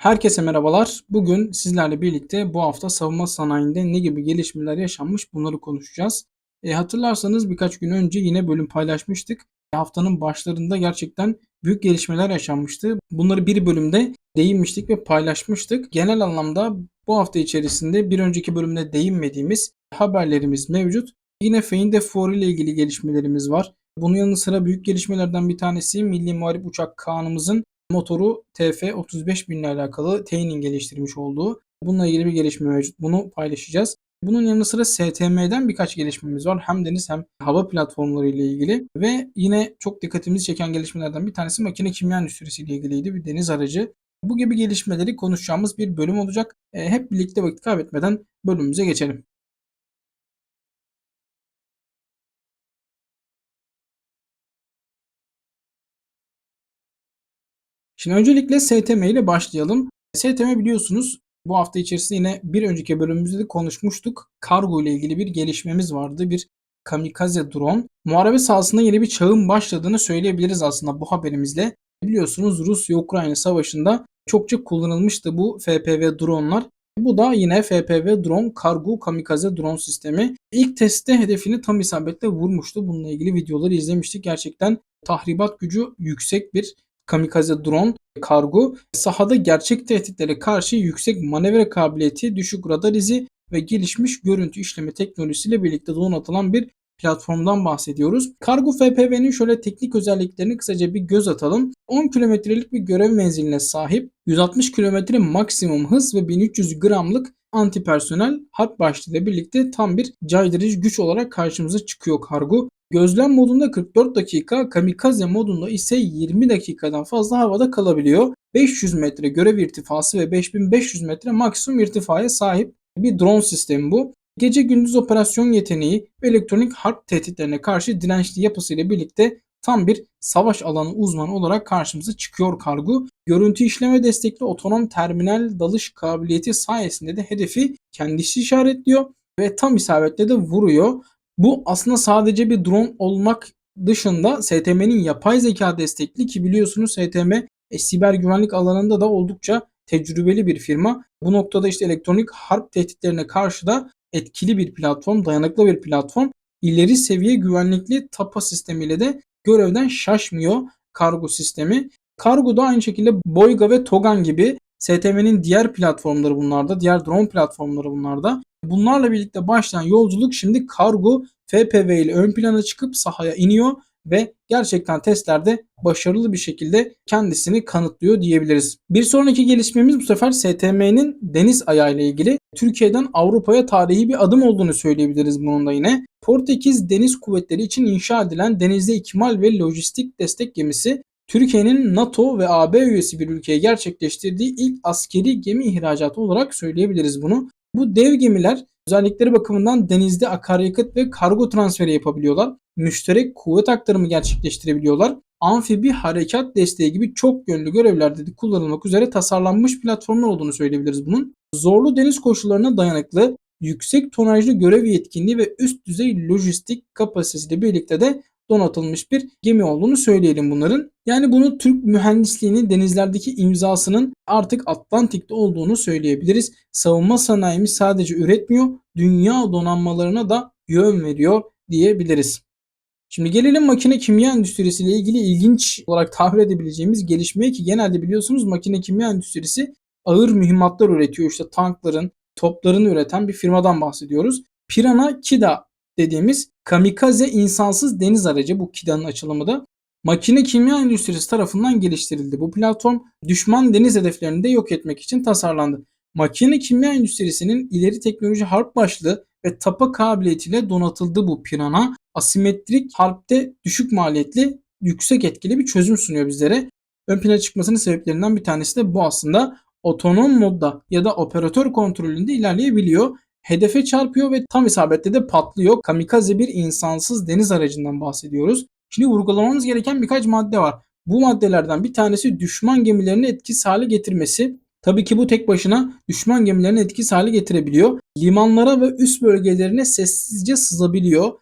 Herkese merhabalar. Bugün sizlerle birlikte bu hafta savunma sanayinde ne gibi gelişmeler yaşanmış bunları konuşacağız. E, hatırlarsanız birkaç gün önce yine bölüm paylaşmıştık. E, haftanın başlarında gerçekten büyük gelişmeler yaşanmıştı. Bunları bir bölümde değinmiştik ve paylaşmıştık. Genel anlamda bu hafta içerisinde bir önceki bölümde değinmediğimiz haberlerimiz mevcut. Yine Feinde Fuori ile ilgili gelişmelerimiz var. Bunun yanı sıra büyük gelişmelerden bir tanesi Milli Muharip Uçak Kanımızın motoru TF35 ile alakalı Tay'nin geliştirmiş olduğu. Bununla ilgili bir gelişme mevcut. Bunu paylaşacağız. Bunun yanı sıra STM'den birkaç gelişmemiz var. Hem deniz hem hava platformları ile ilgili ve yine çok dikkatimizi çeken gelişmelerden bir tanesi makine kimya endüstrisi ile ilgiliydi. Bir deniz aracı. Bu gibi gelişmeleri konuşacağımız bir bölüm olacak. E, hep birlikte vakit kaybetmeden bölümümüze geçelim. Şimdi öncelikle STM ile başlayalım. STM biliyorsunuz bu hafta içerisinde yine bir önceki bölümümüzde de konuşmuştuk. Kargo ile ilgili bir gelişmemiz vardı. Bir kamikaze drone. Muharebe sahasında yeni bir çağın başladığını söyleyebiliriz aslında bu haberimizle. Biliyorsunuz Rusya-Ukrayna savaşında çokça kullanılmıştı bu FPV dronelar. Bu da yine FPV drone kargo kamikaze drone sistemi. İlk testte hedefini tam isabetle vurmuştu. Bununla ilgili videoları izlemiştik. Gerçekten tahribat gücü yüksek bir kamikaze drone kargo sahada gerçek tehditlere karşı yüksek manevra kabiliyeti, düşük radar izi ve gelişmiş görüntü işleme teknolojisiyle birlikte donatılan bir platformdan bahsediyoruz. Kargo FPV'nin şöyle teknik özelliklerini kısaca bir göz atalım. 10 kilometrelik bir görev menziline sahip, 160 kilometre maksimum hız ve 1300 gramlık antipersonel harp başlığıyla birlikte tam bir caydırıcı güç olarak karşımıza çıkıyor kargo. Gözlem modunda 44 dakika, kamikaze modunda ise 20 dakikadan fazla havada kalabiliyor. 500 metre görev irtifası ve 5500 metre maksimum irtifaya sahip bir drone sistemi bu. Gece gündüz operasyon yeteneği ve elektronik harp tehditlerine karşı dirençli yapısıyla birlikte tam bir savaş alanı uzmanı olarak karşımıza çıkıyor kargo. Görüntü işleme destekli otonom terminal dalış kabiliyeti sayesinde de hedefi kendisi işaretliyor ve tam isabetle de vuruyor. Bu aslında sadece bir drone olmak dışında STM'nin yapay zeka destekli ki biliyorsunuz STM e, siber güvenlik alanında da oldukça tecrübeli bir firma. Bu noktada işte elektronik harp tehditlerine karşı da etkili bir platform, dayanıklı bir platform. İleri seviye güvenlikli TAPA sistemiyle de görevden şaşmıyor kargo sistemi. Kargo da aynı şekilde Boyga ve Togan gibi STM'nin diğer platformları bunlarda, diğer drone platformları bunlarda. Bunlarla birlikte başlayan yolculuk şimdi kargo FPV ile ön plana çıkıp sahaya iniyor ve gerçekten testlerde başarılı bir şekilde kendisini kanıtlıyor diyebiliriz. Bir sonraki gelişmemiz bu sefer STM'nin deniz ayağı ile ilgili Türkiye'den Avrupa'ya tarihi bir adım olduğunu söyleyebiliriz bunun da yine. Portekiz Deniz Kuvvetleri için inşa edilen denizde ikmal ve lojistik destek gemisi Türkiye'nin NATO ve AB üyesi bir ülkeye gerçekleştirdiği ilk askeri gemi ihracatı olarak söyleyebiliriz bunu. Bu dev gemiler özellikleri bakımından denizde akaryakıt ve kargo transferi yapabiliyorlar. Müşterek kuvvet aktarımı gerçekleştirebiliyorlar. Amfibi harekat desteği gibi çok yönlü görevlerde de kullanılmak üzere tasarlanmış platformlar olduğunu söyleyebiliriz bunun. Zorlu deniz koşullarına dayanıklı, yüksek tonajlı görev yetkinliği ve üst düzey lojistik kapasitesiyle birlikte de donatılmış bir gemi olduğunu söyleyelim bunların. Yani bunu Türk mühendisliğinin denizlerdeki imzasının artık Atlantik'te olduğunu söyleyebiliriz. Savunma sanayimiz sadece üretmiyor, dünya donanmalarına da yön veriyor diyebiliriz. Şimdi gelelim makine kimya endüstrisi ile ilgili ilginç olarak tabir edebileceğimiz gelişmeye ki genelde biliyorsunuz makine kimya endüstrisi ağır mühimmatlar üretiyor. İşte tankların, topların üreten bir firmadan bahsediyoruz. Pirana Kida dediğimiz kamikaze insansız deniz aracı bu KIDA'nın açılımı da makine kimya endüstrisi tarafından geliştirildi. Bu platform düşman deniz hedeflerini de yok etmek için tasarlandı. Makine kimya endüstrisinin ileri teknoloji harp başlığı ve tapa kabiliyetiyle donatıldı bu Piranha. Asimetrik harpte düşük maliyetli, yüksek etkili bir çözüm sunuyor bizlere. Ön plana çıkmasının sebeplerinden bir tanesi de bu aslında. Otonom modda ya da operatör kontrolünde ilerleyebiliyor hedefe çarpıyor ve tam isabette de patlıyor. Kamikaze bir insansız deniz aracından bahsediyoruz. Şimdi vurgulamamız gereken birkaç madde var. Bu maddelerden bir tanesi düşman gemilerini etkisiz hale getirmesi. Tabii ki bu tek başına düşman gemilerini etkisiz hale getirebiliyor. Limanlara ve üst bölgelerine sessizce sızabiliyor.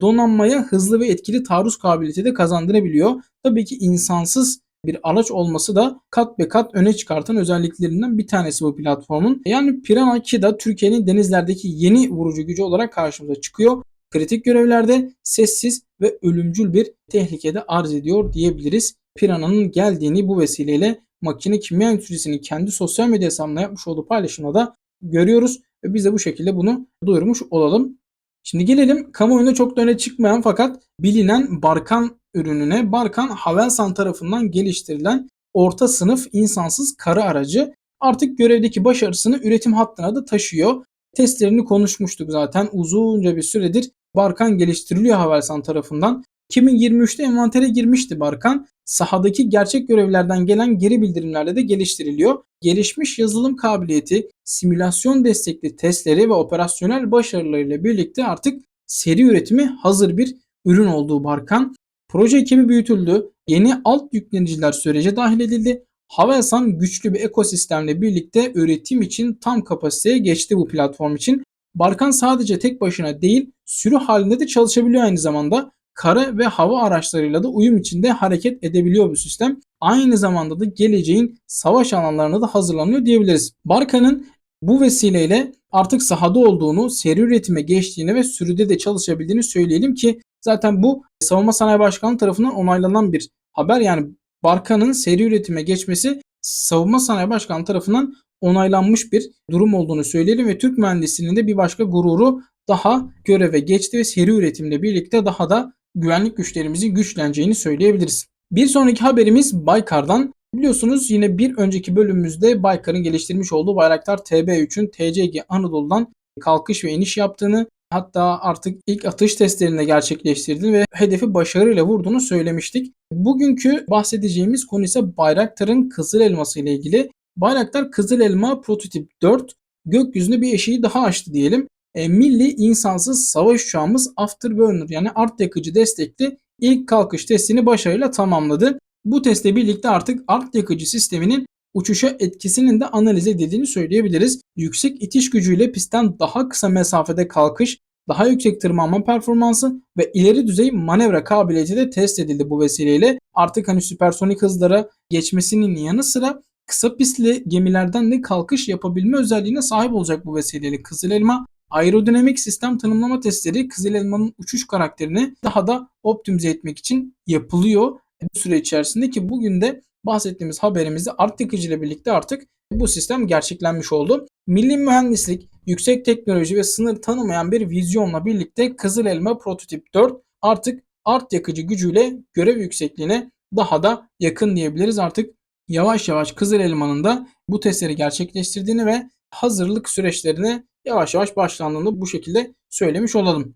Donanmaya hızlı ve etkili taarruz kabiliyeti de kazandırabiliyor. Tabii ki insansız bir araç olması da kat be kat öne çıkartan özelliklerinden bir tanesi bu platformun. Yani Piranha 2 da Türkiye'nin denizlerdeki yeni vurucu gücü olarak karşımıza çıkıyor. Kritik görevlerde sessiz ve ölümcül bir tehlikede arz ediyor diyebiliriz. Piranha'nın geldiğini bu vesileyle makine kimya endüstrisinin kendi sosyal medya hesabına yapmış olduğu paylaşımda da görüyoruz ve biz de bu şekilde bunu duyurmuş olalım. Şimdi gelelim kamuoyunda çok da öne çıkmayan fakat bilinen Barkan ürününe. Barkan Havelsan tarafından geliştirilen orta sınıf insansız kara aracı artık görevdeki başarısını üretim hattına da taşıyor. Testlerini konuşmuştuk zaten uzunca bir süredir Barkan geliştiriliyor Havelsan tarafından. 2023'te envantere girmişti Barkan. Sahadaki gerçek görevlerden gelen geri bildirimlerle de geliştiriliyor. Gelişmiş yazılım kabiliyeti, simülasyon destekli testleri ve operasyonel başarılarıyla birlikte artık seri üretimi hazır bir ürün olduğu Barkan. Proje ekibi büyütüldü. Yeni alt yükleniciler sürece dahil edildi. Havelsan güçlü bir ekosistemle birlikte üretim için tam kapasiteye geçti bu platform için. Barkan sadece tek başına değil sürü halinde de çalışabiliyor aynı zamanda. Kara ve hava araçlarıyla da uyum içinde hareket edebiliyor bu sistem. Aynı zamanda da geleceğin savaş alanlarına da hazırlanıyor diyebiliriz. Barkan'ın bu vesileyle artık sahada olduğunu, seri üretime geçtiğini ve sürüde de çalışabildiğini söyleyelim ki zaten bu Savunma Sanayi Başkanlığı tarafından onaylanan bir haber. Yani Barkan'ın seri üretime geçmesi Savunma Sanayi Başkanlığı tarafından onaylanmış bir durum olduğunu söyleyelim ve Türk mühendisliğinin de bir başka gururu daha göreve geçti ve seri üretimle birlikte daha da güvenlik güçlerimizin güçleneceğini söyleyebiliriz. Bir sonraki haberimiz Baykar'dan. Biliyorsunuz yine bir önceki bölümümüzde Baykar'ın geliştirmiş olduğu Bayraktar TB3'ün TCG Anadolu'dan kalkış ve iniş yaptığını hatta artık ilk atış testlerini de gerçekleştirdiğini ve hedefi başarıyla vurduğunu söylemiştik. Bugünkü bahsedeceğimiz konu ise Bayraktar'ın Kızıl Elması ile ilgili. Bayraktar Kızıl Elma Prototip 4 gökyüzünde bir eşiği daha açtı diyelim. E, milli insansız savaş uçağımız Afterburner yani art yakıcı destekli ilk kalkış testini başarıyla tamamladı. Bu testle birlikte artık art yakıcı sisteminin uçuşa etkisinin de analiz edildiğini söyleyebiliriz. Yüksek itiş gücüyle pistten daha kısa mesafede kalkış, daha yüksek tırmanma performansı ve ileri düzey manevra kabiliyeti de test edildi bu vesileyle. Artık hani süpersonik hızlara geçmesinin yanı sıra kısa pistli gemilerden de kalkış yapabilme özelliğine sahip olacak bu vesileyle Kızıl Elma. Aerodinamik sistem tanımlama testleri Kızıl Elma'nın uçuş karakterini daha da optimize etmek için yapılıyor bu süre içerisinde ki bugün de bahsettiğimiz haberimizde yakıcı ile birlikte artık bu sistem gerçeklenmiş oldu. Milli mühendislik, yüksek teknoloji ve sınır tanımayan bir vizyonla birlikte Kızıl Elma Prototip 4 artık art yakıcı gücüyle görev yüksekliğine daha da yakın diyebiliriz. Artık yavaş yavaş Kızıl Elma'nın da bu testleri gerçekleştirdiğini ve hazırlık süreçlerine yavaş yavaş başlandığını bu şekilde söylemiş olalım.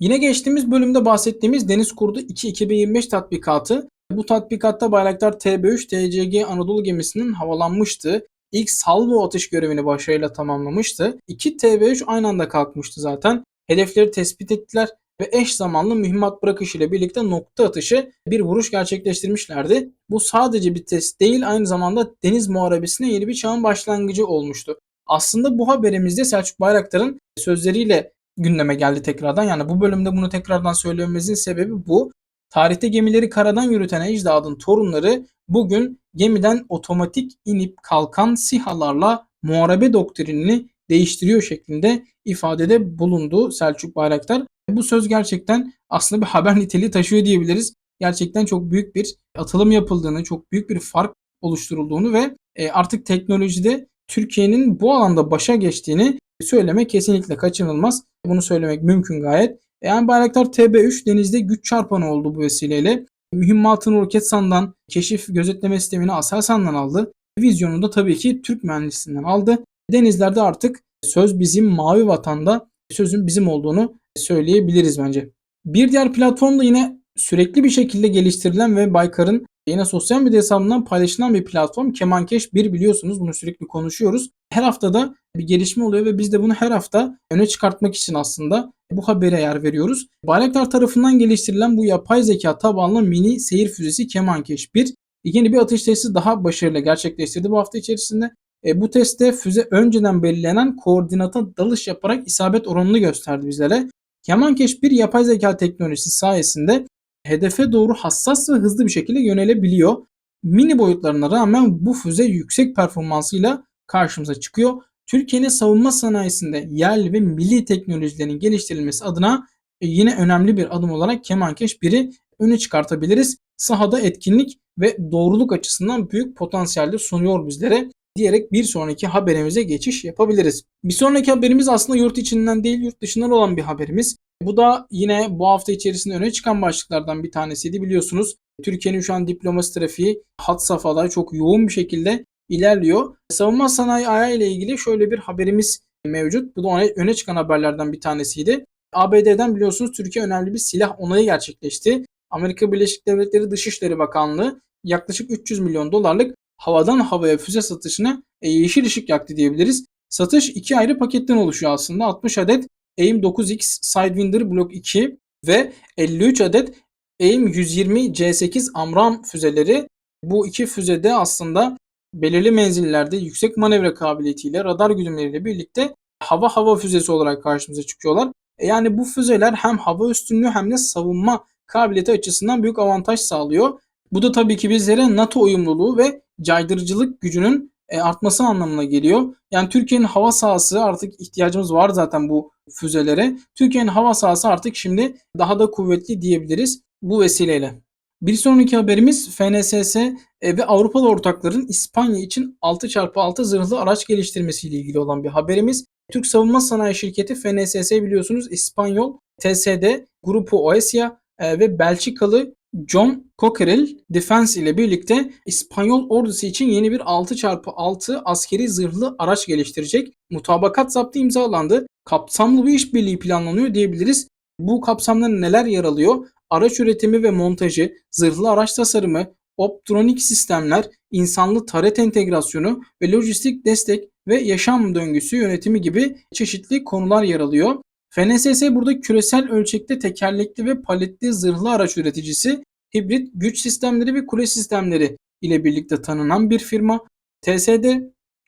Yine geçtiğimiz bölümde bahsettiğimiz Deniz Kurdu 2 2025 tatbikatı. Bu tatbikatta Bayraktar TB3 TCG Anadolu gemisinin havalanmıştı. İlk salvo atış görevini başarıyla tamamlamıştı. İki TB3 aynı anda kalkmıştı zaten. Hedefleri tespit ettiler ve eş zamanlı mühimmat bırakışı ile birlikte nokta atışı bir vuruş gerçekleştirmişlerdi. Bu sadece bir test değil aynı zamanda deniz muharebesine yeni bir çağın başlangıcı olmuştu. Aslında bu haberimizde Selçuk Bayraktar'ın sözleriyle gündeme geldi tekrardan. Yani bu bölümde bunu tekrardan söylememizin sebebi bu. Tarihte gemileri karadan yürüten ecdadın torunları bugün gemiden otomatik inip kalkan sihalarla muharebe doktrinini değiştiriyor şeklinde ifadede bulundu Selçuk Bayraktar. Bu söz gerçekten aslında bir haber niteliği taşıyor diyebiliriz. Gerçekten çok büyük bir atılım yapıldığını, çok büyük bir fark oluşturulduğunu ve e, artık teknolojide Türkiye'nin bu alanda başa geçtiğini söylemek kesinlikle kaçınılmaz. Bunu söylemek mümkün gayet. Yani Bayraktar TB3 denizde güç çarpanı oldu bu vesileyle. Mühimmatını Roketsan'dan, keşif gözetleme sistemini Aselsan'dan aldı. Vizyonunu da tabii ki Türk mühendisinden aldı. Denizlerde artık söz bizim mavi vatanda sözün bizim olduğunu söyleyebiliriz bence. Bir diğer platform da yine sürekli bir şekilde geliştirilen ve Baykar'ın yine sosyal medya hesabından paylaşılan bir platform Kemankeş 1 biliyorsunuz bunu sürekli konuşuyoruz. Her haftada bir gelişme oluyor ve biz de bunu her hafta öne çıkartmak için aslında bu habere yer veriyoruz. Bayraktar tarafından geliştirilen bu yapay zeka tabanlı mini seyir füzesi Kemankeş 1 yeni bir atış testi daha başarıyla gerçekleştirdi bu hafta içerisinde. E, bu testte füze önceden belirlenen koordinata dalış yaparak isabet oranını gösterdi bizlere. Kemankeş 1 yapay zeka teknolojisi sayesinde hedefe doğru hassas ve hızlı bir şekilde yönelebiliyor. Mini boyutlarına rağmen bu füze yüksek performansıyla karşımıza çıkıyor. Türkiye'nin savunma sanayisinde yerli ve milli teknolojilerin geliştirilmesi adına e, yine önemli bir adım olarak Kemankeş 1'i öne çıkartabiliriz. Sahada etkinlik ve doğruluk açısından büyük potansiyelde sunuyor bizlere diyerek bir sonraki haberimize geçiş yapabiliriz. Bir sonraki haberimiz aslında yurt içinden değil yurt dışından olan bir haberimiz. Bu da yine bu hafta içerisinde öne çıkan başlıklardan bir tanesiydi biliyorsunuz. Türkiye'nin şu an diplomasi trafiği hat safhada çok yoğun bir şekilde ilerliyor. Savunma sanayi ayağı ile ilgili şöyle bir haberimiz mevcut. Bu da öne çıkan haberlerden bir tanesiydi. ABD'den biliyorsunuz Türkiye önemli bir silah onayı gerçekleşti. Amerika Birleşik Devletleri Dışişleri Bakanlığı yaklaşık 300 milyon dolarlık havadan havaya füze satışına e, yeşil ışık yaktı diyebiliriz. Satış iki ayrı paketten oluşuyor aslında. 60 adet AIM-9X Sidewinder Block 2 ve 53 adet AIM-120 C8 Amram füzeleri. Bu iki füzede aslında belirli menzillerde yüksek manevra kabiliyetiyle radar güdümleriyle birlikte hava hava füzesi olarak karşımıza çıkıyorlar. E yani bu füzeler hem hava üstünlüğü hem de savunma kabiliyeti açısından büyük avantaj sağlıyor. Bu da tabii ki bizlere NATO uyumluluğu ve caydırıcılık gücünün e, artması anlamına geliyor. Yani Türkiye'nin hava sahası artık ihtiyacımız var zaten bu füzelere. Türkiye'nin hava sahası artık şimdi daha da kuvvetli diyebiliriz bu vesileyle. Bir sonraki haberimiz FNSS ve Avrupalı ortakların İspanya için 6x6 zırhlı araç geliştirmesiyle ilgili olan bir haberimiz. Türk Savunma Sanayi Şirketi FNSS biliyorsunuz İspanyol TSD, Grupo Oesia e, ve Belçikalı John Cockerill Defense ile birlikte İspanyol ordusu için yeni bir 6x6 askeri zırhlı araç geliştirecek. Mutabakat zaptı imzalandı. Kapsamlı bir işbirliği planlanıyor diyebiliriz. Bu kapsamda neler yer alıyor? Araç üretimi ve montajı, zırhlı araç tasarımı, optronik sistemler, insanlı taret entegrasyonu ve lojistik destek ve yaşam döngüsü yönetimi gibi çeşitli konular yer alıyor. FNSS burada küresel ölçekte tekerlekli ve paletli zırhlı araç üreticisi, hibrit güç sistemleri ve kule sistemleri ile birlikte tanınan bir firma. TSD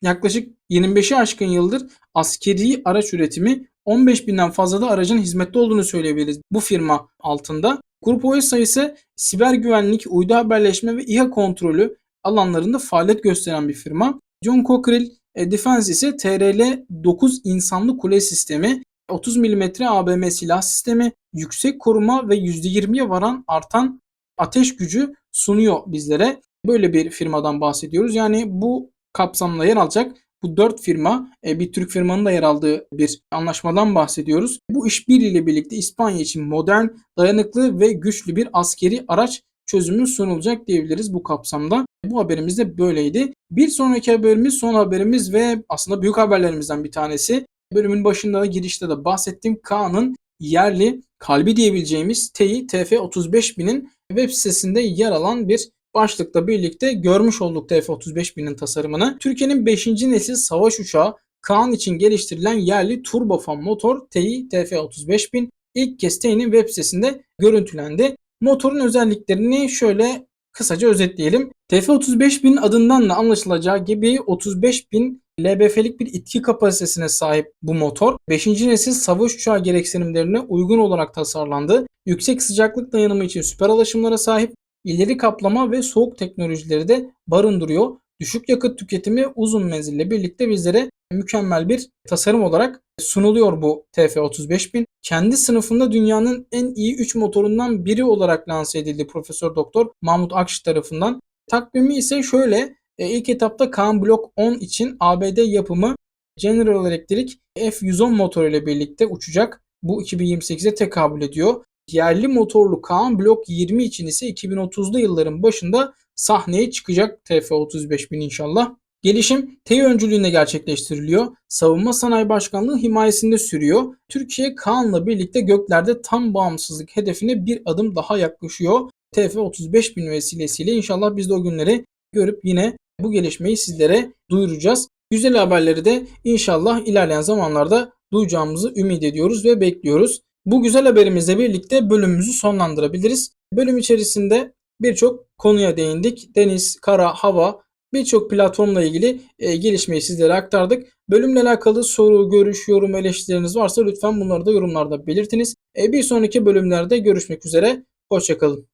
yaklaşık 25'i aşkın yıldır askeri araç üretimi 15 binden fazla da aracın hizmette olduğunu söyleyebiliriz bu firma altında. Grup OS sayısı siber güvenlik, uydu haberleşme ve İHA kontrolü alanlarında faaliyet gösteren bir firma. John Cockerill e, Defense ise TRL 9 insanlı kule sistemi 30 mm ABM silah sistemi, yüksek koruma ve %20'ye varan artan ateş gücü sunuyor bizlere. Böyle bir firmadan bahsediyoruz. Yani bu kapsamda yer alacak bu dört firma e, bir Türk firmanın da yer aldığı bir anlaşmadan bahsediyoruz. Bu işbirliğiyle birlikte İspanya için modern, dayanıklı ve güçlü bir askeri araç çözümü sunulacak diyebiliriz bu kapsamda. Bu haberimiz de böyleydi. Bir sonraki haberimiz son haberimiz ve aslında büyük haberlerimizden bir tanesi. Bölümün başında da girişte de bahsettiğim Kaan'ın yerli kalbi diyebileceğimiz TI TF35000'in web sitesinde yer alan bir başlıkla birlikte görmüş olduk TF35000'in tasarımını. Türkiye'nin 5. nesil savaş uçağı Kaan için geliştirilen yerli turbofan motor TI TF35000 ilk kez TI'nin web sitesinde görüntülendi. Motorun özelliklerini şöyle kısaca özetleyelim. TF35000 adından da anlaşılacağı gibi 35000 LBF'lik bir itki kapasitesine sahip bu motor 5. nesil savaş uçağı gereksinimlerine uygun olarak tasarlandı. Yüksek sıcaklık dayanımı için süper alaşımlara sahip, ileri kaplama ve soğuk teknolojileri de barındırıyor. Düşük yakıt tüketimi uzun menzille birlikte bizlere mükemmel bir tasarım olarak sunuluyor bu TF35000. Kendi sınıfında dünyanın en iyi 3 motorundan biri olarak lanse edildi Profesör Doktor Mahmut Akş tarafından. Takvimi ise şöyle e, ilk etapta Kaan Block 10 için ABD yapımı General Electric F110 motoru ile birlikte uçacak. Bu 2028'e tekabül ediyor. Yerli motorlu Kaan Block 20 için ise 2030'lu yılların başında sahneye çıkacak TF35000 inşallah. Gelişim TEİ öncülüğünde gerçekleştiriliyor. Savunma Sanayi Başkanlığı himayesinde sürüyor. Türkiye Kaan'la birlikte göklerde tam bağımsızlık hedefine bir adım daha yaklaşıyor. TF35000 vesilesiyle inşallah biz de o günleri görüp yine bu gelişmeyi sizlere duyuracağız. Güzel haberleri de inşallah ilerleyen zamanlarda duyacağımızı ümit ediyoruz ve bekliyoruz. Bu güzel haberimizle birlikte bölümümüzü sonlandırabiliriz. Bölüm içerisinde birçok konuya değindik. Deniz, kara, hava birçok platformla ilgili e, gelişmeyi sizlere aktardık. Bölümle alakalı soru, görüş, yorum, eleştirileriniz varsa lütfen bunları da yorumlarda belirtiniz. E, bir sonraki bölümlerde görüşmek üzere. Hoşçakalın.